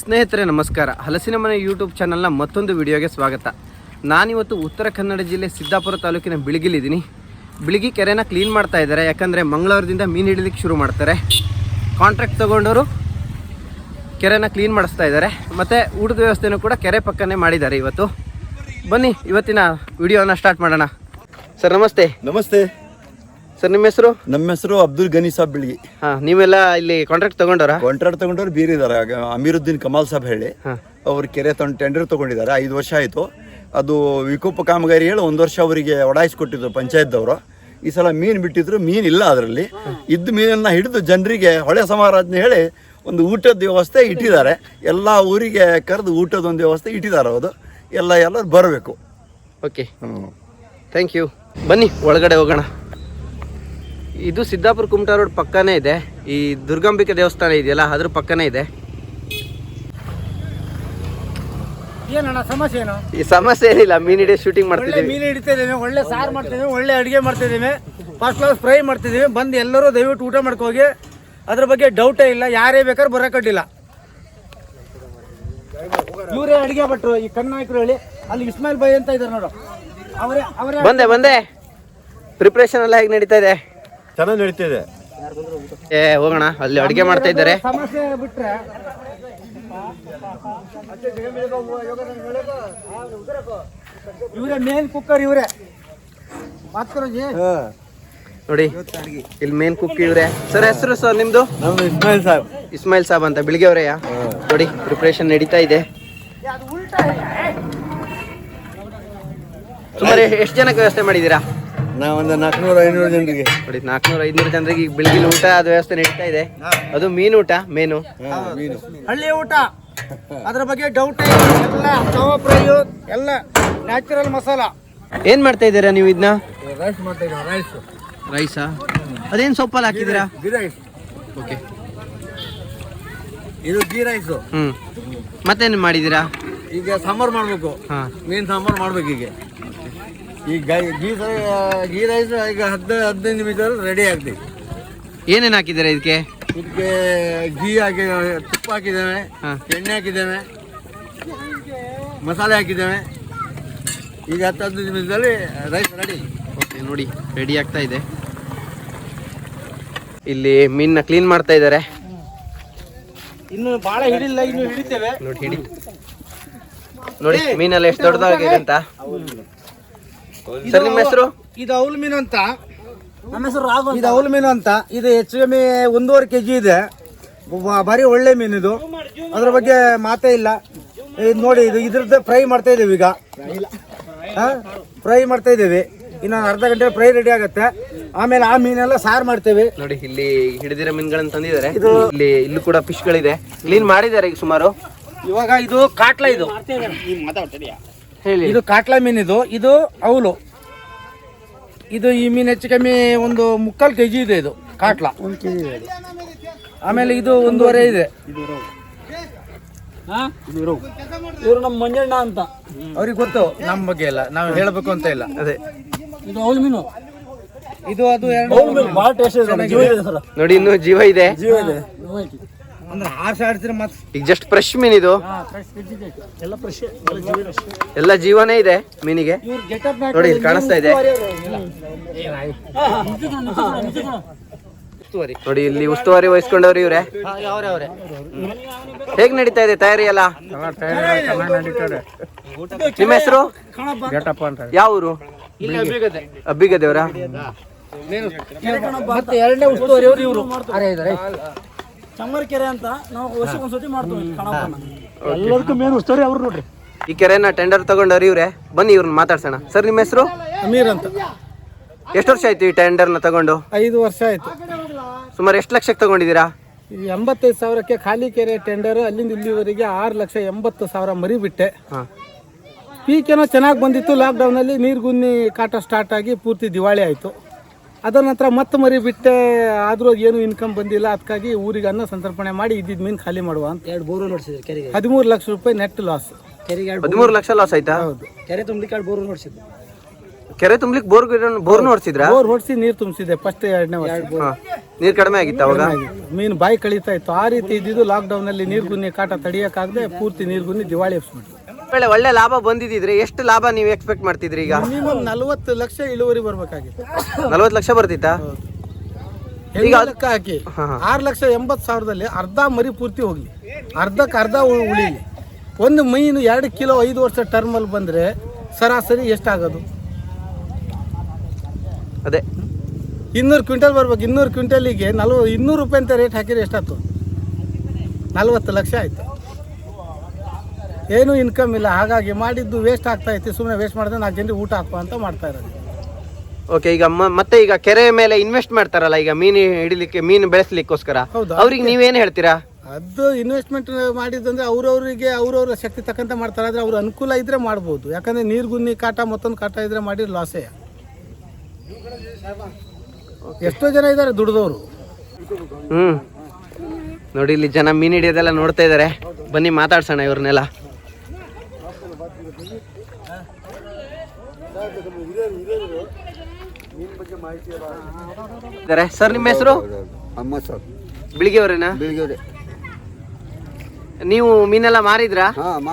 ಸ್ನೇಹಿತರೆ, ನಮಸ್ಕಾರ. ಹಲಸಿನ ಮನೆ ಯೂಟ್ಯೂಬ್ ಚಾನಲ್ನ ಮತ್ತೊಂದು ವಿಡಿಯೋಗೆ ಸ್ವಾಗತ. ನಾನಿವತ್ತು ಉತ್ತರ ಕನ್ನಡ ಜಿಲ್ಲೆ ಸಿದ್ದಾಪುರ ತಾಲೂಕಿನ ಬಿಳಿಗಿಲಿದ್ದೀನಿ. ಬಿಳಿಗಿ ಕೆರೆನ ಕ್ಲೀನ್ ಮಾಡ್ತಾ ಇದ್ದಾರೆ. ಯಾಕಂದರೆ ಮಂಗಳವಾರದಿಂದ ಮೀನು ಹಿಡಿಲಿಕ್ಕೆ ಶುರು ಮಾಡ್ತಾರೆ. ಕಾಂಟ್ರಾಕ್ಟ್ ತೊಗೊಂಡವರು ಕೆರೆನ ಕ್ಲೀನ್ ಮಾಡಿಸ್ತಾ ಇದ್ದಾರೆ. ಮತ್ತು ಊಟದ ವ್ಯವಸ್ಥೆನೂ ಕೂಡ ಕೆರೆ ಪಕ್ಕನೇ ಮಾಡಿದ್ದಾರೆ ಇವತ್ತು. ಬನ್ನಿ, ಇವತ್ತಿನ ವಿಡಿಯೋನ ಸ್ಟಾರ್ಟ್ ಮಾಡೋಣ. ಸರ್ ನಮಸ್ತೆ. ನಮಸ್ತೆ. ಸರ್ ನಿಮ್ಮ ಹೆಸರು? ನಮ್ಮ ಹೆಸರು ಅಬ್ದುಲ್ ಗನಿ ಸಾಬ್ ಬಿಳ್ಗಿ. ಹಾಂ ನೀವೆಲ್ಲ ಇಲ್ಲಿ ಕಾಂಟ್ರಾಕ್ಟ್ ತಗೊಂಡವ್ರ? ಕಾಂಟ್ರಾಕ್ಟ್ ತಗೊಂಡವ್ರು ಬೇರೆ ಆಗ ಅಮೀರುದ್ದೀನ್ ಕಮಾಲ್ ಸಾಬ್ ಹೇಳಿ. ಅವ್ರ ಕೆರೆ ತಗೊಂಡು ಟೆಂಡರ್ ತಗೊಂಡಿದ್ದಾರೆ. ಐದು ವರ್ಷ ಆಯಿತು. ಅದು ವಿಕೋಪ ಕಾಮಗಾರಿ ಹೇಳಿ ಒಂದು ವರ್ಷ ಅವರಿಗೆ ಒಡಾಯಿಸ್ಕೊಟ್ಟಿದ್ರು ಪಂಚಾಯತ್ದವರು. ಈ ಸಲ ಮೀನು ಬಿಟ್ಟಿದ್ರು. ಮೀನು ಇಲ್ಲ ಅದರಲ್ಲಿ. ಇದ್ದ ಮೀನನ್ನ ಹಿಡಿದು ಜನರಿಗೆ ಹೊಳೆ ಸಮಾರಾಧನೆ ಹೇಳಿ ಒಂದು ಊಟದ ವ್ಯವಸ್ಥೆ ಇಟ್ಟಿದ್ದಾರೆ. ಎಲ್ಲ ಊರಿಗೆ ಕರೆದು ಊಟದ ಒಂದು ವ್ಯವಸ್ಥೆ ಇಟ್ಟಿದ್ದಾರೆ ಅದು ಎಲ್ಲ ಎಲ್ಲರೂ ಬರಬೇಕು. ಓಕೆ ಥ್ಯಾಂಕ್ ಯು ಬನ್ನಿ ಒಳಗಡೆ ಹೋಗೋಣ. ಇದು ಸಿದ್ದಾಪುರ ಕುಮಟಾ ರೋಡ್ ಪಕ್ಕನೇ ಇದೆ. ಈ ದುರ್ಗಾಂಬಿಕೆ ದೇವಸ್ಥಾನ ಇದೆಯಲ್ಲ ಅದ್ರ ಪಕ್ಕನೇ ಇದೆ. ಏನಣ್ಣ ಸಮಸ್ಯೆ ಏನು? ಈ ಸಮಸ್ಯೆ ಏನಿಲ್ಲ ಮೀನ್ ಹಿಡಿಯೋ ಶೂಟಿಂಗ್ ಒಳ್ಳೆ ಮಾಡ್ತಿದ್ದೀವಿ. ಮೀನು ಹಿಡಿತಾ ಇದ್ದೀವಿ ಒಳ್ಳೆ ಸಾರ್ ಮಾಡ್ತಿದ್ದೀವಿ ಒಳ್ಳೆ ಅಡುಗೆ ಮಾಡ್ತಿದ್ದೀವಿ ಫಸ್ಟ್ ಕ್ಲಾಸ್ ಫ್ರೈ ಮಾಡ್ತಿದ್ದೀವಿ ಬಂದು ಎಲ್ಲರೂ ದಯವಿಟ್ಟು ಊಟ ಮಾಡ್ಕೋಗಿ ಅದ್ರ ಬಗ್ಗೆ ಡೌಟೇ ಇಲ್ಲ ಯಾರೇ ಬೇಕಾದ್ರೂ ಬರೋಕಡ್ಡಿಲ್ಲ ಇವರೇ ಅಡುಗೆ ಭಟ್ರು ಈ ಕಣ್ಣಾಯ್ಕರು ಹೇಳಿ ಅಲ್ಲಿ ಇಸ್ಮಾಯಿಲ್ ಬೈ ಅಂತ ಇದ್ದಾರೆ ನೋಡು. ಅವರೇ ಅವರೇ ಬಂದೆ ಬಂದೆ. ಪ್ರಿಪ್ರೇಷನ್ ಎಲ್ಲ ಹೇಗೆ ನಡೀತಾ ಇದೆ? ಚೆನ್ನಾಗಿ ನಡೀತಿದೆ. ಏ ಹೋಗೋಣ ಅಲ್ಲಿ ಅಡುಗೆ ಮಾಡ್ತಾ ಇದ್ದಾರೆ. ಸಮಸ್ಯೆ ಬಿಟ್ರೆ? ಇವರೇ ಮೇನ್ ಕುಕ್ಕರ್ ಇವರೇ. ಮಾತ್ಕರೋಜಿ ನೋಡಿ ಇಲ್ಲಿ ಮೇನ್ ಕುಕ್ ಇವ್ರೆ. ಸರ್ ಹೆಸರು ಸರ್ ನಿಮ್ದು? ನಮ್ದು ಇಸ್ಮಾಯಿಲ್ ಸಾಬ್. ಇಸ್ಮಾಯಿಲ್ ಸಾಬ್ ಅಂತ ಬೆಳಿಗ್ಗೆ ಅವರೇ ನೋಡಿ ಪ್ರಿಪ್ರೇಷನ್ ನಡೀತಾ ಇದೆ. ಸುಮಾರು ಎಷ್ಟು ಜನಕ್ಕೆ ವ್ಯವಸ್ಥೆ ಮಾಡಿದ್ದೀರಾ? ನಾವೊಂದು ನಾಲ್ಕುನೂರ ಐನೂರು ಜನರಿಗೆ. ನೋಡಿ ನಾಲ್ಕುನೂರ ಐದುನೂರು ಜನರಿಗೆ ಈಗ ಬೆಳಗಿನ ಊಟ ಅದು ವ್ಯವಸ್ಥೆ ನಡೀತಾ ಇದೆ. ಅದು ಮೀನು ಊಟ ಮೀನು. ಮೀನು. ಹಳ್ಳಿ ಊಟ. ಅದ್ರ ಬಗ್ಗೆ ಡೌಟ್ ಎಲ್ಲ ತವ ಎಲ್ಲ ನ್ಯಾಚುರಲ್ ಮಸಾಲ. ಏನ್ ಮಾಡ್ತಾ ಇದ್ದೀರಾ ನೀವು ಇದನ್ನ ರೈಸ್ ಮಾಡ್ತಾ ಇದ್ದೀವಿ ರೈಸ್ ರೈಸಾ ಅದೇನು ಸೊಪ್ಪಲ್ಲಿ ಹಾಕಿದ್ದೀರಾ? ಗೀ ರೈಸ್ ಓಕೆ ಇದು ಗೀ ರೈಸು ಹ್ಞೂ ಮತ್ತೇನು ಮಾಡಿದ್ದೀರಾ? ಈಗ ಸಾಂಬಾರು ಮಾಡಬೇಕು. ಹಾಂ. ಮೀನು ಸಾಂಬಾರು ಮಾಡ್ಬೇಕು ಈಗ. ಈಗ ಗೈ- ಗೀ ರೈಸ್ ಈಗ ಹದಿನೈದು ಹದಿನೈದು ನಿಮಿಷದಲ್ಲಿ ರೆಡಿ ಆಗ್ತದೆ ಏನೇನು ಹಾಕಿದ್ದಾರೆ ಇದಕ್ಕೆ? ಇದಕ್ಕೆ ಗೀ ಹಾಕಿ ತುಪ್ಪ ಹಾಕಿದ್ದೇವೆ ಹಾ. ಎಣ್ಣೆ ಹಾಕಿದ್ದೇವೆ ಮಸಾಲೆ ಹಾಕಿದ್ದೇವೆ. ಈಗ ಹತ್ತು ಹದಿನೈದು ನಿಮಿಷದಲ್ಲಿ ರೈಸ್ ರೆಡಿ ಓಕೆ ನೋಡಿ ರೆಡಿ ಆಗ್ತಾ ಇದೆ. ಇಲ್ಲಿ ಮೀನ್ನ ಕ್ಲೀನ್ ಮಾಡ್ತಾ ಇದ್ದಾರೆ. ಇನ್ನು ಭಾಳ ಹಿಡಿಲ್ಲ ಇನ್ನು ಹಿಡಿತೇವೆ. ನೋಡಿ ಹಿಡಿ. ನೋಡಿ ಮೀನೆಲ್ಲ ಎಷ್ಟು ದೊಡ್ಡದಾಗಿದೆ ಅಂತ. ಸರ್ ನಿಮ್ಮ ಹೆಸರು? ಇದು ಅವಲ್ ಮೀನು ಅಂತ. ನಮ್ಮ ಹೆಸರು ಇದು ಅವಲ್ ಮೀನು ಅಂತ. ಇದು ಹೆಚ್ಚು ಕಮ್ಮಿ ಒಂದೂವರೆ ಕೆ ಜಿ ಇದೆ ಭಾರಿ ಒಳ್ಳೆ ಮೀನು ಇದು. ಅದ್ರ ಬಗ್ಗೆ ಮಾತೇ ಇಲ್ಲ. ಇದು ನೋಡಿ ಇದು ಇದ್ರದ್ದು ಫ್ರೈ ಮಾಡ್ತಾ ಇದ್ದೀವಿ ಈಗ. ಫ್ರೈ ಮಾಡ್ತಾ ಇದ್ದೀವಿ. ಇನ್ನೊಂದು ಅರ್ಧ ಗಂಟೆ ಫ್ರೈ ರೆಡಿ ಆಗುತ್ತೆ. ಆಮೇಲೆ ಆ ಮೀನೆಲ್ಲ ಸಾರು ಮಾಡ್ತೇವೆ. ನೋಡಿ ಇಲ್ಲಿ ಹಿಡಿದಿರೋ ಮೀನುಗಳನ್ನ ತಂದಿದ್ದಾರೆ. ಇದು ಇಲ್ಲಿ ಇಲ್ಲೂ ಕೂಡ ಫಿಶ್ಗಳಿದೆ ಕ್ಲೀನ್ ಮಾಡಿದ್ದಾರೆ ಈಗ ಸುಮಾರು. ಇವಾಗ ಇದು ಕಾಟ್ಲ ಇದು. ಹೇಳಿ. ಇದು ಕಾಟ್ಲಾ ಮೀನು ಇದು ಇದು ಅವಲು. ಇದು ಈ ಮೀನು ಹೆಚ್ಚು ಕಮ್ಮಿ ಒಂದು ಮುಕ್ಕಾಲು ಕೆ ಜಿ ಇದೆ ಇದು ಕಾಟ್ಲಾ. ಒಂದು ಕೆ ಜಿ ಆಮೇಲೆ ಇದು ಒಂದೂವರೆ ಇದೆ. ಇವರು ನಮ್ಮ ಮಂಜಣ್ಣ ಅಂತ. ಅವ್ರಿಗೆ ಗೊತ್ತು ನಮ್ಮ ಬಗ್ಗೆ ಎಲ್ಲ. ನಾವು ಹೇಳಬೇಕು ಅಂತ ಇಲ್ಲ ಅದೇ. ಇದು ಅವಲು ಮೀನು? ಇದು ಅದು ಎರಡು ಭಾಳ ಟೇಸ್ಟ್ ನೋಡಿ ಇನ್ನು ಜೀವ ಇದೆ. ಅಂದ್ರೆ ಮತ್ತೆ ಈಗ ಜಸ್ಟ್ ಫ್ರೆಶ್ ಮೀನ್ ಇದು? ಎಲ್ಲ ಫ್ರೆಶ್ ಎಲ್ಲ ಜೀವನೇ ಇದೆ ಮೀನಿಗೆ? ಇವ್ರು ಗೆಟಪ್ ನೋಡಿ ಇಲ್ಲಿ ಕಾಣಿಸ್ತಾ ಇದೆ. ನೋಡಿ ಇಲ್ಲಿ ಉಸ್ತುವಾರಿ ವಹಿಸ್ಕೊಂಡವ್ರಿ ಇವ್ರೆ. ಅವ್ರೆ ಹೇಗ್ ನಡೀತಾ ಇದೆ ತಯಾರಿ ಎಲ್ಲ? ನಿಮ್ಮ ಹೆಸರು? ಯಾವ ಊರು ಅಬ್ಬಿಗದೇವ್ರ ಮತ್ತೆ ಎರಡನೇ ಉಸ್ತುವಾರಿ ಅವರು ಇವರು. ಅರೆ ಕೆರೆ ಅಂತ ನಾವು ವರ್ಷಕ್ಕೊಂದ್ಸತಿ ಮಾಡ್ತೀವಿ ಎಲ್ಲದಕ್ಕೂ ಮೇನ್ ಉಸ್ತುವಾರಿ ಅವ್ರು ನೋಡ್ರಿ. ಈ ಕೆರೆನ ಟೆಂಡರ್ ತಗೊಂಡವ್ರಿ ಇವ್ರೆ. ಬನ್ನಿ ಇವ್ರನ್ನ ಮಾತಾಡ್ಸೋಣ. ಸರ್ ನಿಮ್ಮ ಹೆಸರು? ಅಮೀರ್ ಅಂತ. ಎಷ್ಟು ವರ್ಷ ಆಯ್ತು ಈ ಟೆಂಡರ್ನ ತಗೊಂಡು? ಐದು ವರ್ಷ ಆಯ್ತು. ಸುಮಾರು ಎಷ್ಟು ಲಕ್ಷಕ್ಕೆ ತಗೊಂಡಿದ್ದೀರಾ? ಈ ಎಂಬತ್ತೈದು ಸಾವಿರಕ್ಕೆ ಖಾಲಿ ಕೆರೆ ಟೆಂಡರ್ ಅಲ್ಲಿಂದ ಇಲ್ಲಿವರೆಗೆ ಆರು ಲಕ್ಷ ಎಂಬತ್ತು ಸಾವಿರ ಮರಿ ಬಿಟ್ಟೆ ಹಾ. ಪೀಕ್ ಏನೋ ಚೆನ್ನಾಗಿ ಬಂದಿತ್ತು ಲಾಕ್ಡೌನಲ್ಲಿ ನೀರು ಗುನ್ನಿ ಕಾಟ ಸ್ಟಾರ್ಟ್ ಆಗಿ ಪೂರ್ತಿ ದಿವಾಳಿ ಆಯಿತು. ಅದರ ನಂತರ ಮತ್ತೆ ಮರಿ ಬಿಟ್ಟೆ ಆದರೂ ಏನು ಇನ್ಕಮ್ ಬಂದಿಲ್ಲ. ಅದಕ್ಕಾಗಿ ಊರಿಗೆ ಅನ್ನ ಸಂತರ್ಪಣೆ ಮಾಡಿ ಇದ್ದಿದ್ದು ಮೀನು ಖಾಲಿ ಮಾಡುವ ಅಂತ. ಎರಡು ಬೋರು ನೋಡಿಸಿದ್ರು ಕೆರೆಗೆ? ಹದಿಮೂರು ಲಕ್ಷ ರೂಪಾಯಿ ನೆಟ್ ಲಾಸ್ ಕೆರೆಗೆ ಹದಿಮೂರು ಲಕ್ಷ ಲಾಸ್ ಆಯ್ತಾ? ಹೌದು. ಕೆರೆ ತುಂಬಲಿಕ್ಕೆ ಎರಡು ಬೋರು ನೋಡಿಸಿದ್ರು ಕೆರೆ ತುಂಬಲಿಕ್ಕೆ ಬೋರ್ ಬೋರ್ ನೋಡ್ಸಿದ್ರಾ? ಬೋರ್ ಹೊಡ್ಸಿ ನೀರು ತುಂಬಿಸಿದೆ ಫಸ್ಟ್ ಎರಡನೇ ವರ್ಷ. ನೀರ್ ಕಡಿಮೆ ಆಗಿತ್ತು ಅವಾಗ? ಮೀನು ಬಾಯಿ ಕಳೀತಾ ಇತ್ತು. ಆ ರೀತಿ ಇದ್ದಿದ್ದು ಲಾಕ್ಡೌನ್ ಅಲ್ಲಿ ನೀರ್ಗುನ್ನಿ ಕಾಟ ತಡಿಯಕ್ಕಾಗದೆ ಪೂರ್ತಿ ನೀರು ಗುನ್ನಿ ದಿವಾಳಿ ಎಬ್ಸ್ಬಿಟ್ರು. ಒಳ್ಳೆ ಒಳ್ಳೆ ಲಾಭ ಬಂದಿದ್ರೆ ಎಷ್ಟು ಲಾಭ ನೀವು ಎಕ್ಸ್ಪೆಕ್ಟ್ ಮಾಡ್ತಿದ್ರಿ ಈಗ? ಮಿನಿಮಮ್ ನಲವತ್ತು ಲಕ್ಷ ಇಳುವರಿ ಬರ್ಬೇಕಾಗಿತ್ತು. ನಲ್ವತ್ತು ಲಕ್ಷ ಬರ್ತಿತ್ತಾ? ಈಗ ಅದಕ್ಕೆ ಹಾಕಿ. ಆರು ಲಕ್ಷ ಎಂಬತ್ತು ಸಾವಿರದಲ್ಲಿ ಅರ್ಧ ಮರಿ ಪೂರ್ತಿ ಹೋಗ್ಲಿ. ಅರ್ಧಕ್ಕೆ ಅರ್ಧ ಉ- ಉಳಿಲಿ. ಒಂದು ಮೀನು ಎರಡು ಕಿಲೋ ಐದು ವರ್ಷ ಟರ್ಮಲ್ಲಿ ಬಂದರೆ ಸರಾಸರಿ ಎಷ್ಟಾಗೋದು? ಅದೇ. ಇನ್ನೂರು ಕ್ವಿಂಟಲ್ ಬರ್ಬೇಕು. ಇನ್ನೂರು ಕ್ವಿಂಟಲಿಗೆ ನಲ್ವ ಇನ್ನೂರು ರೂಪಾಯಿ ಅಂತ ರೇಟ್ ಹಾಕಿದ್ರೆ ಎಷ್ಟಾಯ್ತು ನಲ್ವತ್ತು ಲಕ್ಷ ಆಯಿತು. ಏನೂ ಇನ್ಕಮ್ ಇಲ್ಲ. ಹಾಗಾಗಿ ಮಾಡಿದ್ದು ವೇಸ್ಟ್ ಆಗ್ತಾ ಇತ್ತು. ಸುಮ್ಮನೆ ವೇಸ್ಟ್ ಮಾಡಿದ್ರೆ ನಾಲ್ಕು ಜನರಿಗೆ ಊಟ ಹಾಕುವ ಅಂತ ಮಾಡ್ತಾ ಇರೋದು. ಓಕೆ ಈಗ ಮ- ಮತ್ತೆ ಈಗ ಕೆರೆ ಮೇಲೆ ಇನ್ವೆಸ್ಟ್ ಮಾಡ್ತಾರಲ್ಲ ಈಗ ಮೀನು ಹಿಡಿಲಿಕ್ಕೆ ಮೀನು ಬೆಳೆಸಲಿಕ್ಕೋಸ್ಕರ. ಹೌದು. ಅವ್ರಿಗೆ ನೀವೇನ್ ಹೇಳ್ತೀರಾ? ಅದು ಇನ್ವೆಸ್ಟ್ಮೆಂಟ್ ಮಾಡಿದ್ದಂದ್ರೆ ಅವ್ರವ್ರಿಗೆ ಅವ್ರವ್ರ ಶಕ್ತಿ ತಕ್ಕಂತ ಮಾಡ್ತಾರೆ. ಆದರೆ ಅವ್ರ ಅನುಕೂಲ ಇದ್ರೆ ಮಾಡ್ಬೋದು. ಯಾಕಂದ್ರೆ ನೀರ್ಗುನ್ನಿ ಕಾಟ ಮತ್ತೊಂದು ಕಾಟ ಇದ್ರೆ ಮಾಡಿ ಲಾಸೇ ಎಷ್ಟೋ ಜನ ಇದ್ದಾರೆ ದುಡ್ದವರು. ಹ್ಮ್. ನೋಡಿ ಇಲ್ಲಿ ಜನ ಮೀನ್ ಹಿಡಿಯೋದೆಲ್ಲ ನೋಡ್ತಾ ಇದ್ದಾರೆ ಬನ್ನಿ ಮಾತಾಡ್ಸೋಣ ಇವ್ರನ್ನೆಲ್ಲ. ಇದಾರೆ ಸರ್ ನಿಮ್ಮ ಹೆಸರು? ಅಮ್ಮ ಸರ್. ಬೆಳಿಗ್ಗೆ ಅವರೇನಾ ಬೆಳಿಗ್ಗೆ ನೀವು ಮೀನೆಲ್ಲ ಮಾರಿದ್ರಾ? ಹಾಂ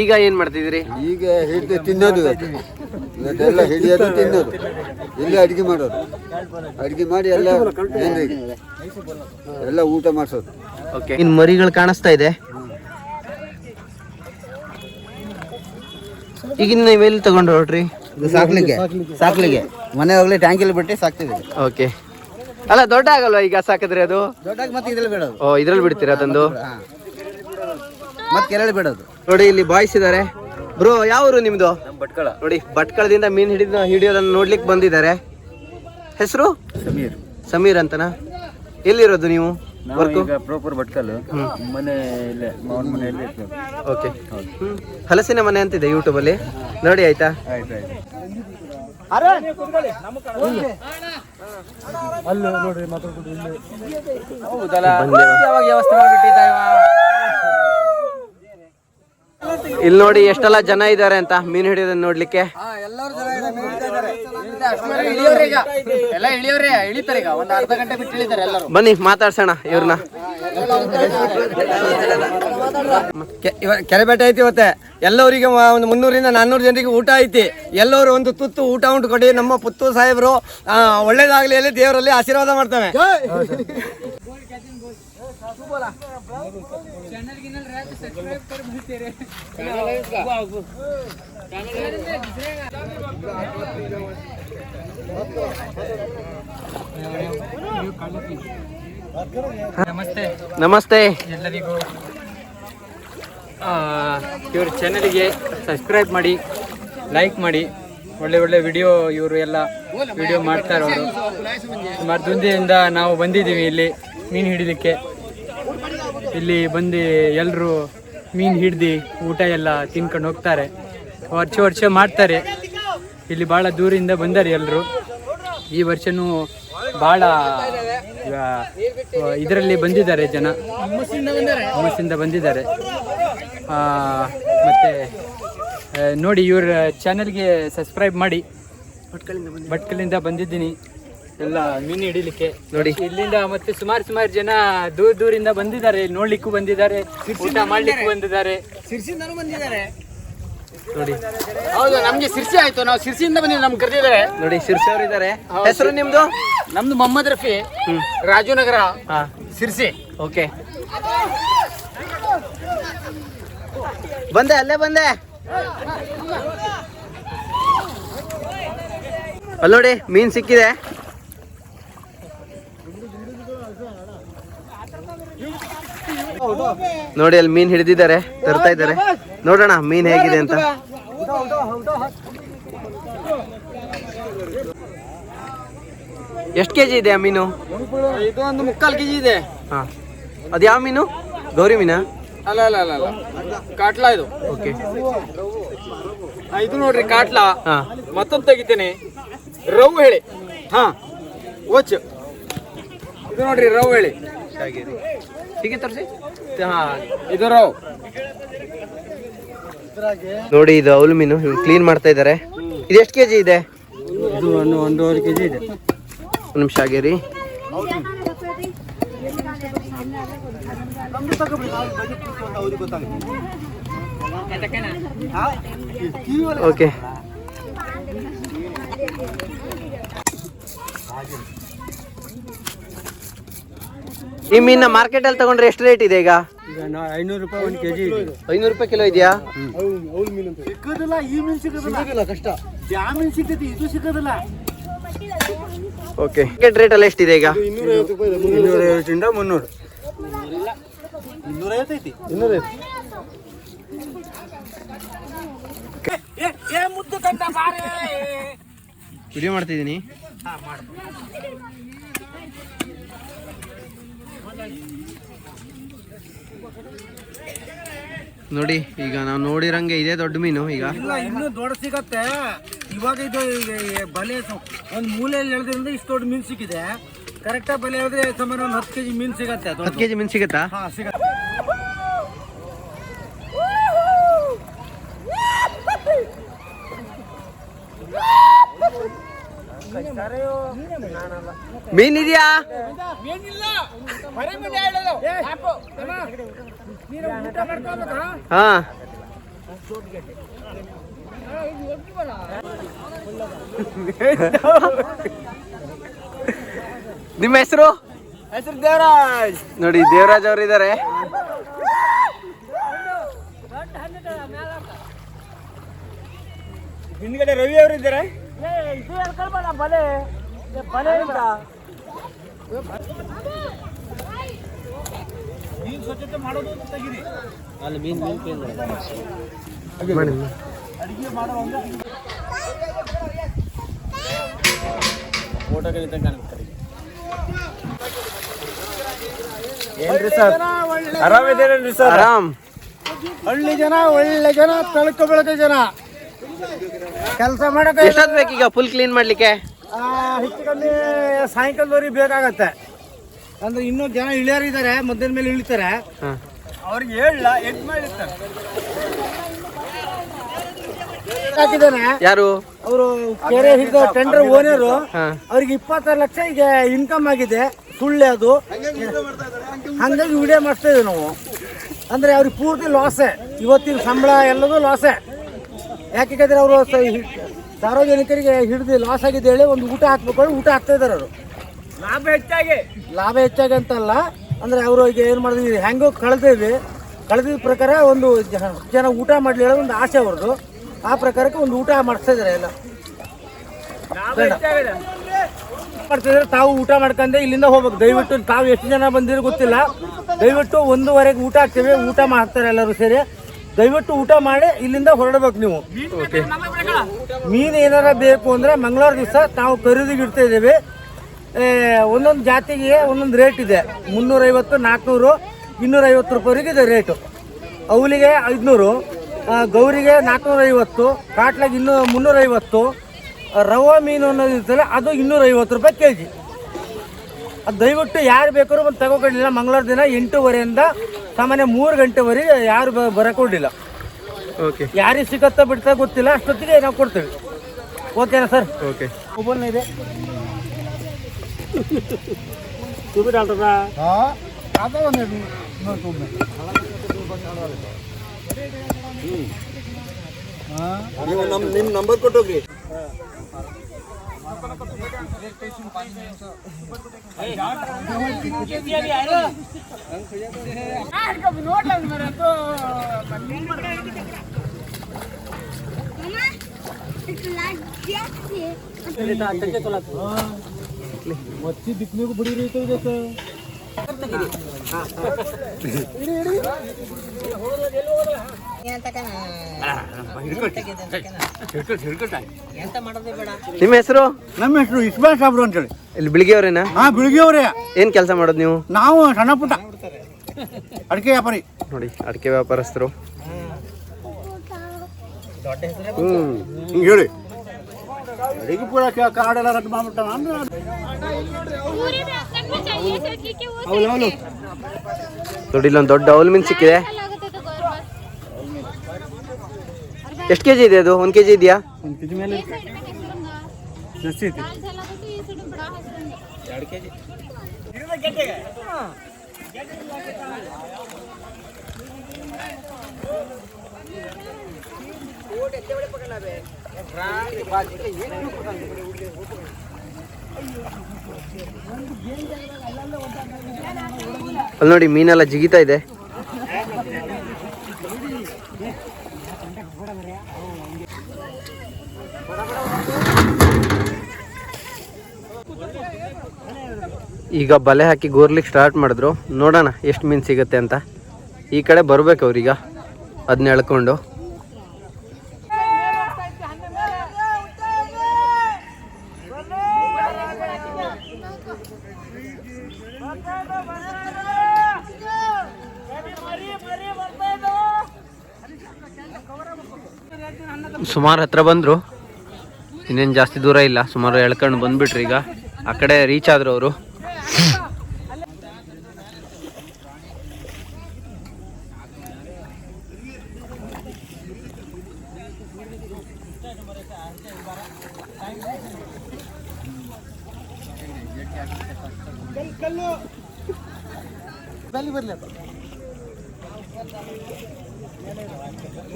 ಈಗ ಏನ್ ಮಾಡ್ತಿದ್ದೀರಿ? ಈಗ ಹಿಡಿದು ತಿನ್ನೋದು ಹಿಡಿಯೋದು ತಿನ್ನೋದು. ಇಲ್ಲೇ ಅಡಿಗೆ ಮಾಡೋದು. ಅಡಿಗೆ ಮಾಡಿ ಎಲ್ಲ ಜನರಿಗೆ ಎಲ್ಲ ಊಟ ಮಾಡಿಸೋದು. ಓಕೆ ಇನ್ ಮರಿಗಳು ಕಾಣಿಸ್ತಾ ಇದೆ. ಈಗಿನ ನೀವೆಲ್ಲಿ ತಗೊಂಡ್ರಿ ತಗೊಂಡು ಹೊರಟ್ರಿ? ಸಾಕ್ಲಿಕ್ಕೆ. ಸಾಕ್ಲಿಕ್ಕೆ. ಮನೆ ಹೋಗ್ಲಿ ಟ್ಯಾಂಕಿಲಿ ಬಿಟ್ಟು ಸಾಕ್ತಿದ್ದೀವಿ. ಓಕೆ ಅಲ್ಲ ದೊಡ್ಡ ಆಗಲ್ವಾ ಈಗ ಸಾಕಿದ್ರೆ ಅದು? ಮತ್ತೆ ಇದ್ರಲ್ಲಿ ಬಿಡೋದು. ಓ ಇದ್ರಲ್ಲಿ ಬಿಡ್ತೀರಾ ಅದೊಂದು? ಹಾ. ಮತ್ತೆ ಕೆರಳಿ ಬಿಡೋದು. ನೋಡಿ ಇಲ್ಲಿ ಬಾಯ್ಸ್ ಇದಾರೆ. ಬ್ರೋ ಯಾವ ಊರು ನಿಮ್ದು? ಭಟ್ಕಳ. ನೋಡಿ ಭಟ್ಕಳದಿಂದ ಮೀನ್ ಹಿಡಿದ ಹಿಡಿಯೋದನ್ನ ನೋಡ್ಲಿಕ್ಕೆ ಬಂದಿದ್ದಾರೆ. ಹೆಸರು? ಸಮೀರ್. ಸಮೀರ್ ಅಂತನಾ? ಎಲ್ಲಿರೋದು ನೀವು? ವರ್ಕು ಪ್ರಾಪರ್ ಭಟ್ಕಲ್ ಮನೆ ಇಲ್ಲೇ ಮಾವನ ಮನೆಯಲ್ಲಿ ಇರ್ತದೆ ಓಕೆ ಹಲಸಿನ ಮನೆ ಅಂತಿದೆ ಯೂಟ್ಯೂಬ್ ಅಲ್ಲಿ. ನೋಡಿ ಆಯ್ತಾ? ಆಯ್ತು ಆಯ್ತು. ಅಲ್ಲಿ ನೋಡ್ರಿ ಮಾತಾಡ್ಕೊಂಡು ಇಲ್ಲಿ. ಇಲ್ಲಿ ನೋಡಿ ಎಷ್ಟೆಲ್ಲ ಜನ ಇದ್ದಾರೆ ಅಂತ ಮೀನ್ ಹಿಡಿಯೋದನ್ನ ನೋಡ್ಲಿಕ್ಕೆ. ಎಲ್ಲ ಇಳಿಯೋರೆ ಇಳಿತಾರೆ ಈಗ. ಒಂದು ಅರ್ಧ ಗಂಟೆ ಬಿಟ್ಟು ಇಳಿತಾರೆ ಎಲ್ಲರೂ. ಬನ್ನಿ ಮಾತಾಡ್ಸೋಣ ಇವ್ರನ್ನ. ಕೆರೆ ಬೇಟೆ ಐತಿ ಇವತ್ತೆ. ಎಲ್ಲರಿಗೆ ಒಂದು ಮುನ್ನೂರಿಂದ ನಾನ್ನೂರು ಜನರಿಗೆ ಊಟ ಐತಿ. ಎಲ್ಲರೂ ಒಂದು ತುತ್ತು ಊಟ ಉಂಟು ಕೊಡಿ ನಮ್ಮ ಪುತ್ತು ಸಾಹೇಬರು ಒಳ್ಳೇದಾಗಲಿ ಒಳ್ಳೇದಾಗ್ಲಿ ಅಲ್ಲಿ ದೇವರಲ್ಲಿ ಆಶೀರ್ವಾದ ಮಾಡ್ತೇವೆ. ನಮಸ್ತೆ. ನಮಸ್ತೆ. ಎಲ್ಲರಿಗೂ. ಇವ್ರ ಚಾನಲ್ಗೆ ಸಬ್ಸ್ಕ್ರೈಬ್ ಮಾಡಿ ಲೈಕ್ ಮಾಡಿ. ಒಳ್ಳೆ ಒಳ್ಳೆ ವಿಡಿಯೋ ಇವರು ಎಲ್ಲ ವಿಡಿಯೋ ಮಾಡ್ತಾರೆ ಅವರು ಸುಮಾರು ದುಂದಿಯಿಂದ ನಾವು ಬಂದಿದ್ದೀವಿ ಇಲ್ಲಿ ಮೀನು ಹಿಡಿಲಿಕ್ಕೆ. ಇಲ್ಲಿ ಬಂದು ಎಲ್ಲರೂ ಮೀನು ಹಿಡ್ದು ಊಟ ಎಲ್ಲ ತಿನ್ಕೊಂಡು ಹೋಗ್ತಾರೆ. ವರ್ಷ ವರ್ಷ ಮಾಡ್ತಾರೆ. ಇಲ್ಲಿ ಭಾಳ ದೂರಿಂದ ಬಂದಾರೆ ಎಲ್ಲರೂ ಈ ವರ್ಷನೂ ಭಾಳ ಇದರಲ್ಲಿ ಬಂದಿದ್ದಾರೆ ಜನ. ಹುಮ್ಮಸ್ಸಿಂದ ಬಂದಿದ್ದಾರೆ. ಮತ್ತೆ ನೋಡಿ ಇವ್ರ ಚಾನಲ್ಗೆ ಸಬ್ಸ್ಕ್ರೈಬ್ ಮಾಡಿ. ಭಟ್ಕಲಿಂದ ಬಂದಿದ್ದೀನಿ. ಎಲ್ಲ ಮೀನು ಹಿಡಿಲಿಕ್ಕೆ. ನೋಡಿ. ಇಲ್ಲಿಂದ ಮತ್ತೆ ಸುಮಾರು ಸುಮಾರು ಜನ ದೂರ ದೂರಿಂದ ಬಂದಿದ್ದಾರೆ. ನೋಡ್ಲಿಕ್ಕೂ ಬಂದಿದ್ದಾರೆ. ಊಟ ಮಾಡ್ಲಿಕ್ಕೂ ಬಂದಿದ್ದಾರೆ. ನೋಡಿ. ಹೌದು ನಮ್ಗೆ ಸಿರ್ಸಿ ಆಯ್ತು. ನಾವು ಸಿರ್ಸಿಯಿಂದ ಬಂದಿ ನಮ್ಗೆ ಕರೆದಿದ್ದಾರೆ. ನೋಡಿ ಶಿರ್ಸಿ ಅವ್ರು ಇದ್ದಾರೆ. ಹೆಸರು ನಿಮ್ದು? ನಮ್ದು ಮೊಹಮ್ಮದ್ ರಫಿ ರಾಜುನಗರ ಹಾ. ಸಿರ್ಸಿ ಓಕೆ. ಬಂದೆ ಅಲ್ಲೇ ಬಂದೆ. ಅಲ್ಲೋಡಿ ನೋಡಿ ಮೀನ್ ಸಿಕ್ಕಿದೆ. ನೋಡಿ ಅಲ್ಲಿ ಮೀನ್ ಹಿಡಿದಿದ್ದಾರೆ ತರ್ತಾ ಇದ್ದಾರೆ. ನೋಡೋಣ ಮೀನ್ ಹೇಗಿದೆ ಅಂತ. ಎಷ್ಟು ಕೆಜಿ ಇದೆ ಆ ಮೀನು? ಇದು ಒಂದು ಮುಕ್ಕಾಲು ಕೆಜಿ ಇದೆ. ಹಾ. ಅದು ಯಾವ ಮೀನು? ಗೌರಿ ಮೀನ? ಅಲ್ಲ ಅಲ್ಲ ಅಲ್ಲ ಅಲ್ಲ. ಕಾಟ್ಲಾ ಇದು. ಓಕೆ. ಇದು ನೋಡ್ರಿ ಕಾಟ್ಲಾ. ಹಾ. ಮತ್ತೊಂದು ತೆಗಿತೇನೆ. ರವ್ ಹೇಳಿ. ಹಾ. ಓಚ್. ಇದು ನೋಡ್ರಿ ರವ್ ಹೇಳಿ. ಹೀಗೆ ತೋರಿಸಿ. ನೋಡಿ ಇದು ಅವಲು ಮೀನು. ಕ್ಲೀನ್ ಮಾಡ್ತಾ ಇದ್ದಾರೆ ಇದು ಎಷ್ಟು ಕೆ ಜಿ ಇದೆ? ಇದು ಒಂದು ಒಂದೂವರೆ ಕೆ ಜಿ ಇದೆ. ಒಂದು ನಿಮಿಷ ಆಗಿರಿ ಓಕೆ ಈ ಮೀನ ಮಾರ್ಕೆಟಲ್ಲಿ ತಗೊಂಡ್ರೆ ಎಷ್ಟು ರೇಟ್ ಇದೆ ಈಗ? ಈಗ ನಾ- ಐನೂರು ರೂಪಾಯಿ ಒಂದು ಕೆಜಿ ಇದೆ. ಐನೂರು ರೂಪಾಯಿ ಕಿಲೋ ಇದೆಯಾ? ಸಿಕ್ಕದಿಲ್ಲ ಈ ಮೀನು ಸಿಗೋದಿಲ್ಲ ಕಷ್ಟ. ಮೀನು ಸಿಕ್ಕತಿ ಇದು ಸಿಕ್ಕದಿಲ್ಲ. ಓಕೆ ಮಾರ್ಕೆಟ್ ರೇಟ್ ಎಲ್ಲ ಎಷ್ಟಿದೆ ಈಗ? ಇನ್ನೂರೈವತ್ತರಿಂದ ಮುನ್ನೂರು. ಇನ್ನೂರೈವತ್ತು ಐತಿ. ವಿಡಿಯೋ ಮಾಡ್ತಿದ್ದೀನಿ. ನೋಡಿ ಈಗ ನಾವು ನೋಡಿರಂಗೆ ಇದೆ ದೊಡ್ಡ ಮೀನು ಈಗ. ಇಲ್ಲ ಇನ್ನೂ ದೊಡ್ಡ ಸಿಗತ್ತೆ. ಇವಾಗ ಇದು ಬಲೆ ಒಂದು ಮೂಲೆಯಲ್ಲಿ ಎಳೆದ್ರಿಂದ ಇಷ್ಟು ದೊಡ್ಡ ಮೀನು ಸಿಕ್ಕಿದೆ. ಕರೆಕ್ಟಾಗಿ ಬಲೆ ಹೇಳಿದ್ರೆ ಸುಮಾರು ಒಂದು ಹತ್ತು ಕೆಜಿ ಮೀನು ಸಿಗತ್ತೆ ಹತ್ತು ಕೆಜಿ ಮೀನು ಸಿಗುತ್ತಾ? ಹಾ ಸಿಗತ್ತೆ. ಮೀನ್ ಇದೆಯಾ? ಹಾ. ನಿಮ್ಮ ಹೆಸರು? ಹೆಸರು ದೇವರಾಜ್. ನೋಡಿ ದೇವರಾಜ್ ಅವರು ಇದ್ದಾರೆ ಹಿಂದ್ಗಡೆ ರವಿ ಅವರು ಇದ್ದಾರೆ ಮಾಡಿ. ಆರಾಮಿದ್ದೀರೇನ್ರಿ ಸರ್? ಆರಾಮ್ ಹಳ್ಳಿ ಜನ ಒಳ್ಳೆ ಜನ ತಳ್ಕೊ ಬೆಳಕ ಜನ. ಕೆಲಸ ಮಾಡಕ್ಕೆ ಎಷ್ಟೊತ್ತು ಬೇಕೀಗ ಫುಲ್ ಕ್ಲೀನ್ ಮಾಡ್ಲಿಕ್ಕೆ? ಹೆಚ್ಚು ಕಮ್ಮಿ ಸಾಯಂಕಾಲದವರೆಗೆ ಬೇಕಾಗತ್ತೆ. ಅಂದ್ರೆ ಇನ್ನೂ ಜನ ಇಳಿಯಾರಿದ್ದಾರೆ ಮಧ್ಯಾಹ್ನ ಮೇಲೆ ಇಳಿತಾರೆ. ಅವ್ರಿಗೆ ಹೇಳಲ್ಲ ಎದ್ ಮಾಡಿರ್ತಾರೆ ಹಾಕಿದ್ದಾನೆ. ಯಾರು? ಅವರು ಕೆರೆ ಹಿಡಿದ ಟೆಂಡರ್ ಓನರ್. ಅವ್ರಿಗೆ ಇಪ್ಪತ್ತಾರು ಲಕ್ಷ ಈಗ ಇನ್ಕಮ್ ಆಗಿದೆ ಸುಳ್ಳೆ ಅದು. ಹಂಗಾಗಿ ವಿಡಿಯೋ ಮಾಡ್ತಾ ಇದ್ದೀವಿ ನಾವು. ಅಂದ್ರೆ ಅವ್ರಿಗೆ ಪೂರ್ತಿ ಲಾಸೆ ಇವತ್ತಿನ ಸಂಬಳ ಎಲ್ಲದೂ ಲಾಸೆ ಯಾಕೆ ಅವರು ಸಾರ್ವಜನಿಕರಿಗೆ ಹಿಡಿದು ಲಾಸ್ ಆಗಿದೆ ಹೇಳಿ ಒಂದು ಊಟ ಹಾಕ್ಬೇಕು ಊಟ ಹಾಕ್ತಾ ಇದಾರೆ ಅವರು. ಲಾಭ ಹೆಚ್ಚಾಗಿ. ಲಾಭ ಹೆಚ್ಚಾಗಿ ಅಂತಲ್ಲ ಅಂದ್ರೆ ಅವರು ಈಗ ಏನು ಮಾಡಿದ್ವಿ ಹೆಂಗೋ ಕಳೆದಿದ್ವಿ ಕಳೆದಿದ್ದ ಪ್ರಕಾರ ಒಂದು ಜನ- ಊಟ ಮಾಡ್ಲಿ ಹೇಳೋ ಒಂದು ಆಸೆ ಅವ್ರದ್ದು ಆ ಪ್ರಕಾರಕ್ಕೆ ಒಂದು ಊಟ ಮಾಡಿಸ್ತಾ ಇದಾರೆ ಎಲ್ಲ. ಮಾಡ್ತಿದ್ರೆ ತಾವು ಊಟ ಮಾಡ್ಕೊಂಡೆ ಇಲ್ಲಿಂದ ಹೋಗ್ಬೇಕು. ದಯವಿಟ್ಟು ತಾವು ಎಷ್ಟು ಜನ ಬಂದಿರೋ ಗೊತ್ತಿಲ್ಲ. ದಯವಿಟ್ಟು ಒಂದೂವರೆಗೆ ಊಟ ಹಾಕ್ತೇವೆ ಊಟ ಮಾಡ್ತಾರೆ ಎಲ್ಲರೂ ಸೇರಿ. ದಯವಿಟ್ಟು ಊಟ ಮಾಡಿ ಇಲ್ಲಿಂದ ಹೊರಡಬೇಕು ನೀವು. ಮೀನು ಏನಾರ ಬೇಕು ಅಂದ್ರೆ ಮಂಗಳವಾರ ದಿವಸ ನಾವು ಖರೀದಿಗೆ ಇಡ್ತಾ ಇದ್ದೇವೆ. ಒಂದೊಂದು ಜಾತಿಗೆ ಒಂದೊಂದು ರೇಟ್ ಇದೆ. ಮುನ್ನೂರೈವತ್ತು ನಾಲ್ಕುನೂರು ಇನ್ನೂರೈವತ್ತು ರೂಪಾಯಿವರೆಗೆ ಇದೆ ರೇಟು. ಅವಲಿಗೆ ಐದುನೂರು ಗೌರಿಗೆ ನಾಲ್ಕುನೂರೈವತ್ತು ಕಾಟ್ಲಾಗ ಇನ್ನೂ ಮುನ್ನೂರೈವತ್ತು ರವಾ ಮೀನು ಅನ್ನೋದು ಇರ್ತಲ್ಲ ಅದು ಇನ್ನೂರೈವತ್ತು ರೂಪಾಯಿ ಕೆ ಜಿ ಅದು ದಯವಿಟ್ಟು ಯಾರು ಬೇಕಾದ್ರೂ ಒಂದು ತಗೋಕೊಂಡಿಲ್ಲ. ಮಂಗಳವಾರ ದಿನ ಎಂಟೂವರೆಯಿಂದ ಸಾಮಾನ್ಯ ಮೂರು ಗಂಟೆವರೆಗೆ ಯಾರು ಬ- ಬರಕೊಡ್ಲಿಲ್ಲ. ಓಕೆ ಯಾರಿಗೆ ಸಿಗತ್ತಾ ಬಿಡ್ತಾ ಗೊತ್ತಿಲ್ಲ. ಅಷ್ಟೊತ್ತಿಗೆ ನಾವು ಕೊಡ್ತೇವೆ. ಓಕೆನಾ ಸರ್? ಓಕೆ ಮೊಬೈಲ್ ಇದೆ. ನೀವು ನಮ್ಮ ನಿಮ್ಮ ನಂಬರ್ ಕೊಟ್ಟೋಗ್ರಿ ಮಚ್ಚಿ ದಿಕ್ಕಿನಿಗೂ ಬಿಡಿ ರೈತ ಇದೆ ಸರ್ ನಿಮ್ಮ ಹೆಸರು? ನಮ್ಮ ಹೆಸರು ಇಸ್ಮಾಲ್ ಸಾಬ್ರು ಅಂತೇಳಿ. ಇಲ್ಲಿ ಬಿಳಿಗೆಯವರೇನಾ? ಹಾ ಅವರೇ ಏನ್ ಕೆಲಸ ಮಾಡೋದು ನೀವು? ನಾವು ಸಣ್ಣ ಪುಟ್ಟ. ಅಡಿಕೆ ವ್ಯಾಪಾರಿ. ನೋಡಿ ಅಡಿಕೆ ವ್ಯಾಪಾರಸ್ಥರು. ಹ್ಮ್ ಹಿಂಗೆ ಹೇಳಿ. ಅಡಿಗೆ ಪೂರ ಕ- ಕಾಡೆಲ್ಲ ರದ್ದು ಮಾಡ್ಬಿಟ್ಟ ಅಂದ್ರೆ ದುಡಿಲೊಂದು ದೊಡ್ಡ ಅವಲ್ ಮೀನು ಸಿಕ್ಕಿದೆ ಎಷ್ಟು ಕೆ ಜಿ ಇದೆ ಅದು ಒಂದು ಕೆ ಜಿ ಇದೆಯಾ ಒಂದು ಕೆ ಜಿ ಮೇಲೆ ಜಾಸ್ತಿ ಐತಿ ಎರಡು ಕೆ ಜಿ ಓಟ್ ಎತ್ತೆ ಪಕ್ಕಲ್ಲ ಬೇ ಏನು ಅಲ್ಲಿ ನೋಡಿ ಮೀನೆಲ್ಲ ಜಿಗಿತಾ ಇದೆ. ಈಗ ಬಲೆ ಹಾಕಿ ಗೋರ್ಲಿಕ್ಕೆ ಸ್ಟಾರ್ಟ್ ಮಾಡಿದ್ರು. ನೋಡೋಣ ಎಷ್ಟು ಮೀನು ಸಿಗುತ್ತೆ ಅಂತ. ಈ ಕಡೆ ಬರ್ಬೇಕು ಅವ್ರೀಗ. ಅದನ್ನ ಎಳ್ಕೊಂಡು. ಸುಮಾರು ಹತ್ರ ಬಂದರು. ಇನ್ನೇನು ಜಾಸ್ತಿ ದೂರ ಇಲ್ಲ. ಸುಮಾರು ಎಳ್ಕೊಂಡು ಬಂದ್ಬಿಟ್ರು ಈಗ. ಆ ಕಡೆ ರೀಚ್ ಆದರು ಅವರು.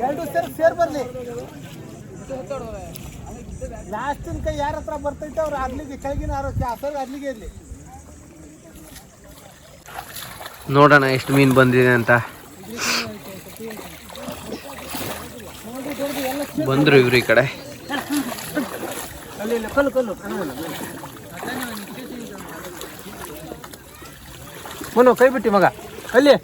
ಎರಡು ಸೇರ್ ಸೇರ್ ಬರಲಿ. ಲಾಸ್ಟ್ ತನಕ ಯಾರ ಹತ್ರ ಬರ್ತೈತೆ ಅವ್ರು ಅಲ್ಲಿಗೆ ಕೆಳಗಿನ ಆರೋಗ್ಯ ಸರ್ ಅಲ್ಲಿಗೆ ಇರಲಿ. ನೋಡೋಣ ಎಷ್ಟು ಮೀನು ಬಂದಿದೆ ಅಂತ. ಬಂದರು ಇವ್ರು ಈ ಕಡೆ. ಮನು ಕೈ ಬಿಟ್ಟಿ ಮಗ. ಅಲ್ಲಿ.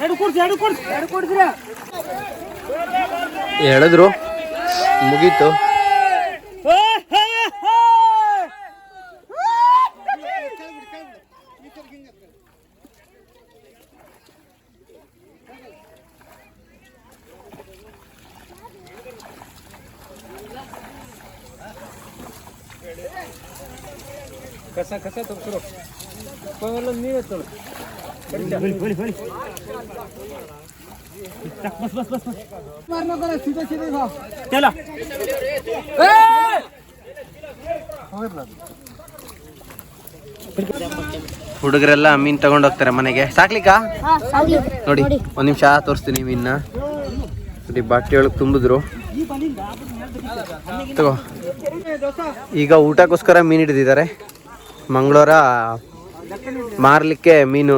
ಎರಡು ಕೊಡ್ಸಿ ಎರಡು ಕೊಡ್ಸಿ ಎರಡು ನೀವೇ ಎಳೆದ್ರು ಮುಗೀತು ಕಸ ಕಸ ತಗ್ಸಿರು ನೀವೇ ತೊಳು सीधा सीधा चला ಹುಡುಗರೆಲ್ಲ ಮೀನ್ ತಗೊಂಡ್ ಹೋಗ್ತಾರೆ ಮನೆಗೆ ಸಾಕ್ಲಿಕ್ಕಾ ನೋಡಿ ಒಂದ್ ನಿಮಿಷ ತೋರಿಸ್ತೀನಿ ಮೀನ್ನ ನೋಡಿ ಬಾಟ್ಲಿ ಒಳಗೆ ತುಂಬಿದ್ರು ತಗೋ ಈಗ ಊಟಕ್ಕೋಸ್ಕರ ಮೀನು ಹಿಡಿದಿದ್ದಾರೆ ಮಂಗಳವಾರ ಮಾರ್ಲಿಕ್ಕೆ ಮೀನು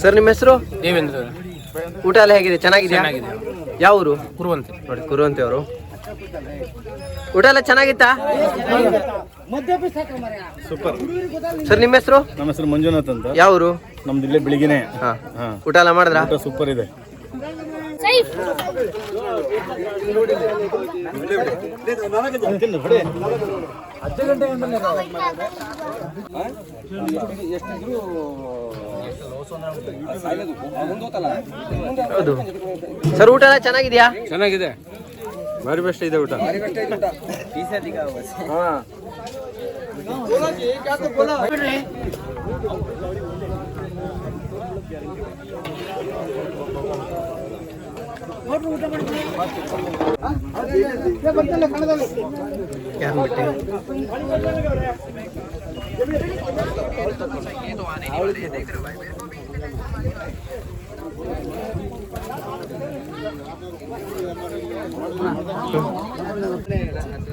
ಸರ್ ನಿಮ್ಮ ಹೆಸರು? ದೇವೇಂದ್ರ ಊಟ ಎಲ್ಲ ಹೇಗಿದೆ? ಚೆನ್ನಾಗಿದೆಯಾ? ಯಾವ ಊರು? ಕುರುವಂತೆ. ನೋಡಿ ಕುರುವಂತೆ ಅವರು. ಊಟ ಎಲ್ಲ ಚೆನ್ನಾಗಿತ್ತಾ? ಸೂಪರ್. ಸರ್ ನಿಮ್ಮ ಹೆಸರು? ನಮ್ಮ ಹೆಸರು ಮಂಜುನಾಥ್ ಅಂತ. ಯಾವ ಊರು? ನಮ್ದು ಇಲ್ಲೇ ಬೆಳಿಗ್ಗೆನೆ. ಹಾ. ಹಾ. ಊಟ ಎಲ್ಲ ಮಾಡಿದ್ರ? ಊಟ ಸೂಪರ್ ಇದೆ. ಹೌದು. ಸರ್ ಊಟ ಎಲ್ಲ ಚೆನ್ನಾಗಿದ್ಯಾ? ಚೆನ್ನಾಗಿದೆ. ಭಾರಿ ಬೆಸ್ಟ್ ಇದೆ ಊಟ. ಯಾರು ಬಿಟ್ಟೆ ಅದು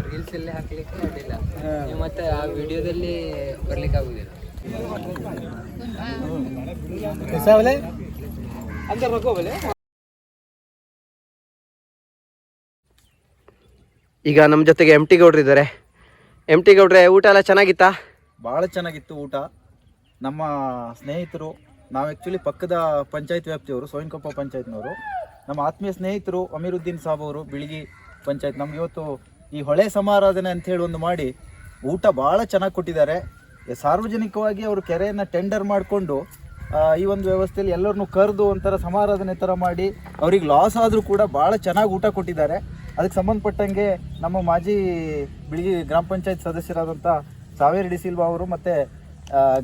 ರೀಲ್ಸ್ ಅಲ್ಲಿ ಹಾಕ್ಲಿಕ್ಕೆ ಅಡ್ಡಿಲ್ಲ ಮತ್ತೆ ಆ ವಿಡಿಯೋದಲ್ಲಿ ಬರ್ಲಿಕ್ಕೆ ಆಗುದಿಲ್ಲ ಈಗ ನಮ್ಮ ಜೊತೆಗೆ ಎಂ ಟಿ ಗೌಡ್ರು ಇದ್ದಾರೆ ಎಂ ಟಿ ಗೌಡ್ರೆ, ಊಟ ಎಲ್ಲ ಚೆನ್ನಾಗಿತ್ತಾ? ಭಾಳ ಚೆನ್ನಾಗಿತ್ತು ಊಟ. ನಮ್ಮ ಸ್ನೇಹಿತರು, ನಾವು ಆ್ಯಕ್ಚುಲಿ ಪಕ್ಕದ ಪಂಚಾಯತ್ ವ್ಯಾಪ್ತಿಯವರು ಸೋಯಿನ್ಕೊಪ್ಪ ಪಂಚಾಯತ್ನವರು. ನಮ್ಮ ಆತ್ಮೀಯ ಸ್ನೇಹಿತರು ಅಮೀರುದ್ದೀನ್ ಸಾಬ್ ಅವರು, ಬಿಳಿಗಿ ಪಂಚಾಯತ್. ನಮ್ಗೆ ಇವತ್ತು ಈ ಹೊಳೆ ಸಮಾರಾಧನೆ ಅಂತ ಹೇಳಿ ಒಂದು ಮಾಡಿ ಊಟ ಭಾಳ ಚೆನ್ನಾಗಿ ಕೊಟ್ಟಿದ್ದಾರೆ. ಸಾರ್ವಜನಿಕವಾಗಿ ಅವರು ಕೆರೆಯನ್ನು ಟೆಂಡರ್ ಮಾಡಿಕೊಂಡು ಈ ಒಂದು ವ್ಯವಸ್ಥೆಯಲ್ಲಿ ಎಲ್ಲರನ್ನೂ ಕರೆದು ಒಂಥರ ಸಮಾರಾಧನೆ ಥರ ಮಾಡಿ, ಅವ್ರಿಗೆ ಲಾಸ್ ಆದರೂ ಕೂಡ ಭಾಳ ಚೆನ್ನಾಗಿ ಊಟ ಕೊಟ್ಟಿದ್ದಾರೆ. ಅದಕ್ಕೆ ಸಂಬಂಧಪಟ್ಟಂಗೆ ನಮ್ಮ ಮಾಜಿ ಬಿಳಿಗಿ ಗ್ರಾಮ ಪಂಚಾಯತ್ ಸದಸ್ಯರಾದಂಥ ಸಾವೇರಿ ಡಿ ಸಿಲ್ವಾ ಅವರು ಮತ್ತು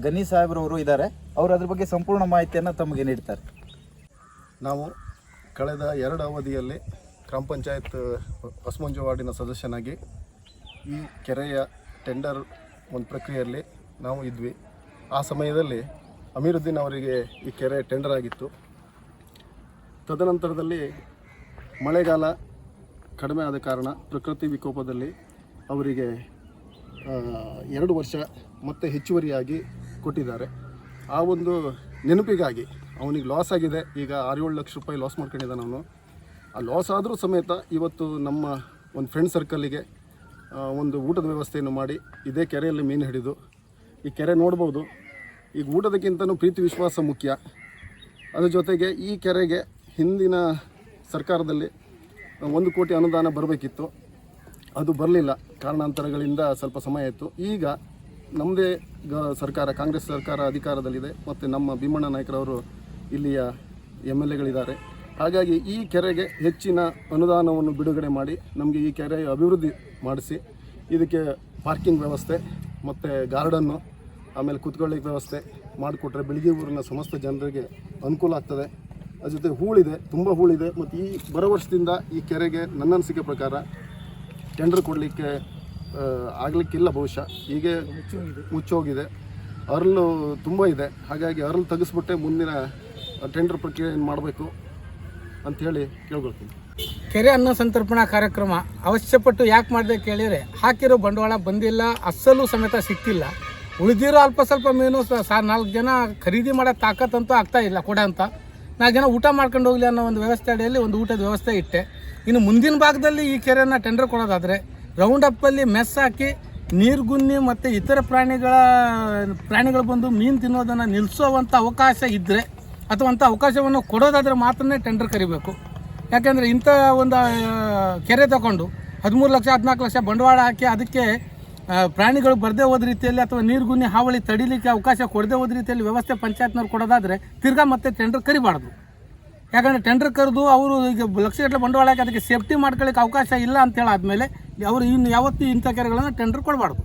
ಗನಿ ಸಾಹೇಬ್ರವರು ಇದ್ದಾರೆ. ಅವರು ಅದ್ರ ಬಗ್ಗೆ ಸಂಪೂರ್ಣ ಮಾಹಿತಿಯನ್ನು ತಮಗೆ ನೀಡ್ತಾರೆ. ನಾವು ಕಳೆದ ಎರಡು ಅವಧಿಯಲ್ಲಿ ಗ್ರಾಮ ಪಂಚಾಯತ್, ಹೊಸಮಂಜು ವಾರ್ಡಿನ ಸದಸ್ಯನಾಗಿ ಈ ಕೆರೆಯ ಟೆಂಡರ್ ಒಂದು ಪ್ರಕ್ರಿಯೆಯಲ್ಲಿ ನಾವು ಇದ್ವಿ. ಆ ಸಮಯದಲ್ಲಿ ಅಮೀರುದ್ದೀನ್ ಅವರಿಗೆ ಈ ಕೆರೆ ಟೆಂಡರ್ ಆಗಿತ್ತು. ತದನಂತರದಲ್ಲಿ ಮಳೆಗಾಲ ಕಡಿಮೆ ಆದ ಕಾರಣ ಪ್ರಕೃತಿ ವಿಕೋಪದಲ್ಲಿ ಅವರಿಗೆ ಎರಡು ವರ್ಷ ಮತ್ತೆ ಹೆಚ್ಚುವರಿಯಾಗಿ ಕೊಟ್ಟಿದ್ದಾರೆ. ಆ ಒಂದು ನೆನಪಿಗಾಗಿ ಅವನಿಗೆ ಲಾಸ್ ಆಗಿದೆ. ಈಗ ಆರು ಏಳು ಲಕ್ಷ ರೂಪಾಯಿ ಲಾಸ್ ಮಾಡ್ಕೊಂಡಿದ್ದಾನೆ ಅವನು. ಆ ಲಾಸ್ ಆದರೂ ಸಮೇತ ಇವತ್ತು ನಮ್ಮ ಒಂದು ಫ್ರೆಂಡ್ ಸರ್ಕಲ್ಲಿಗೆ ಒಂದು ಊಟದ ವ್ಯವಸ್ಥೆಯನ್ನು ಮಾಡಿ ಇದೇ ಕೆರೆಯಲ್ಲಿ ಮೀನು ಹಿಡಿದು ಈ ಕೆರೆ ನೋಡ್ಬೋದು. ಈಗ ಊಟದಕ್ಕಿಂತನೂ ಪ್ರೀತಿ ವಿಶ್ವಾಸ ಮುಖ್ಯ. ಅದರ ಜೊತೆಗೆ ಈ ಕೆರೆಗೆ ಹಿಂದಿನ ಸರ್ಕಾರದಲ್ಲಿ ಒಂದು ಕೋಟಿ ಅನುದಾನ ಬರಬೇಕಿತ್ತು. ಅದು ಬರಲಿಲ್ಲ. ಕಾರಣಾಂತರಗಳಿಂದ ಸ್ವಲ್ಪ ಸಮಯ ಇತ್ತು ಈಗ ನಮ್ಮದೇ ಗ ಸರ್ಕಾರ, ಕಾಂಗ್ರೆಸ್ ಸರ್ಕಾರ ಅಧಿಕಾರದಲ್ಲಿದೆ. ಮತ್ತು ನಮ್ಮ ಭೀಮಣ್ಣ ನಾಯ್ಕರವರು ಇಲ್ಲಿಯ ಎಂ ಎಲ್ ಎಗಳಿದ್ದಾರೆ. ಹಾಗಾಗಿ ಈ ಕೆರೆಗೆ ಹೆಚ್ಚಿನ ಅನುದಾನವನ್ನು ಬಿಡುಗಡೆ ಮಾಡಿ, ನಮಗೆ ಈ ಕೆರೆ ಅಭಿವೃದ್ಧಿ ಮಾಡಿಸಿ, ಇದಕ್ಕೆ ಪಾರ್ಕಿಂಗ್ ವ್ಯವಸ್ಥೆ, ಮತ್ತು ಗಾರ್ಡನ್ನು, ಆಮೇಲೆ ಕುತ್ಕೊಳ್ಳಿಕ್ಕೆ ವ್ಯವಸ್ಥೆ ಮಾಡಿಕೊಟ್ರೆ ಬೆಳಗ್ಗೆ ಊರಿನ ಸಮಸ್ತ ಜನರಿಗೆ ಅನುಕೂಲ ಆಗ್ತದೆ. ಅದ್ರ ಜೊತೆ ಹೂಳಿದೆ, ತುಂಬ ಹೂಳಿದೆ. ಮತ್ತು ಈ ಬರೋ ವರ್ಷದಿಂದ ಈ ಕೆರೆಗೆ ನನ್ನ ಅನಿಸಿಕೆ ಪ್ರಕಾರ ಟೆಂಡರ್ ಕೊಡಲಿಕ್ಕೆ ಆಗಲಿಕ್ಕಿಲ್ಲ ಬಹುಶಃ ಹೀಗೆ ಮುಚ್ಚೋಗಿದೆ. ಅರಳು ತುಂಬ ಇದೆ. ಹಾಗಾಗಿ ಅರಳು ತೆಗೆಸ್ಬಿಟ್ಟೆ ಮುಂದಿನ ಟೆಂಡರ್ ಪ್ರಕ್ರಿಯೆ ಏನು ಮಾಡಬೇಕು ಅಂಥೇಳಿ ಕೇಳ್ಕೊಳ್ತೀನಿ. ಕೆರೆ ಅನ್ನ ಸಂತರ್ಪಣಾ ಕಾರ್ಯಕ್ರಮ ಅವಶ್ಯಪಟ್ಟು ಯಾಕೆ ಮಾಡಿದೆ ಕೇಳಿದರೆ ಹಾಕಿರೋ ಬಂಡವಾಳ ಬಂದಿಲ್ಲ ಅಸಲು ಸಮೇತ ಸಿಕ್ತಿಲ್ಲ ಉಳಿದಿರೋ ಅಲ್ಪ ಸ್ವಲ್ಪ ಮೀನು ಸಾ ನಾಲ್ಕು ಜನ ಖರೀದಿ ಮಾಡೋ ತಾಕತ್ತಂತೂ ಆಗ್ತಾ ಇಲ್ಲ, ಕೊಡ ಅಂತ. ನಾಲ್ಕು ಜನ ಊಟ ಮಾಡ್ಕೊಂಡು ಹೋಗ್ಲಿ ಅನ್ನೋ ಒಂದು ವ್ಯವಸ್ಥೆ ಅಡಿಯಲ್ಲಿ ಒಂದು ಊಟದ ವ್ಯವಸ್ಥೆ ಇಟ್ಟೆ. ಇನ್ನು ಮುಂದಿನ ಭಾಗದಲ್ಲಿ ಈ ಕೆರೆಯನ್ನು ಟೆಂಡರ್ ಕೊಡೋದಾದರೆ ರೌಂಡ್ ಅಪ್ಪಲ್ಲಿ ಮೆಸ್ ಹಾಕಿ ನೀರ್ಗುನ್ನಿ ಮತ್ತು ಇತರ ಪ್ರಾಣಿಗಳ, ಪ್ರಾಣಿಗಳು ಬಂದು ಮೀನು ತಿನ್ನೋದನ್ನು ನಿಲ್ಲಿಸೋವಂಥ ಅವಕಾಶ ಇದ್ದರೆ ಅಥವಾ ಅಂಥ ಅವಕಾಶವನ್ನು ಕೊಡೋದಾದರೆ ಮಾತ್ರನೇ ಟೆಂಡರ್ ಕರಿಬೇಕು. ಯಾಕೆಂದರೆ ಇಂಥ ಒಂದು ಕೆರೆ ತಗೊಂಡು ಹದಿಮೂರು ಲಕ್ಷ, ಹದಿನಾಲ್ಕು ಲಕ್ಷ ಬಂಡವಾಳ ಹಾಕಿ ಅದಕ್ಕೆ ಪ್ರಾಣಿಗಳು ಬರದೇ ಹೋದ ರೀತಿಯಲ್ಲಿ ಅಥವಾ ನೀರ್ಗುನ್ನಿ ಹಾವಳಿ ತಡಿಲಿಕ್ಕೆ ಅವಕಾಶ ಕೊಡದೇ ಹೋದ ರೀತಿಯಲ್ಲಿ ವ್ಯವಸ್ಥೆ ಪಂಚಾಯತ್ನವ್ರು ಕೊಡೋದಾದರೆ ತಿರ್ಗಾ ಮತ್ತೆ ಟೆಂಡರ್ ಕರಿಬಾರ್ದು. ಯಾಕಂದರೆ ಟೆಂಡರ್ ಕರೆದು ಅವರು ಈಗ ಲಕ್ಷಗಟ್ಟಲೆ ಬಂಡವಾಳ ಅದಕ್ಕೆ ಸೇಫ್ಟಿ ಮಾಡ್ಕೊಳ್ಳಿಕ್ಕೆ ಅವಕಾಶ ಇಲ್ಲ ಅಂತ ಆದಮೇಲೆ ಅವರು ಇನ್ನು ಯಾವತ್ತೂ ಇಂಥ ಕೆರೆಗಳನ್ನು ಟೆಂಡರ್ ಕೊಡಬಾರ್ದು.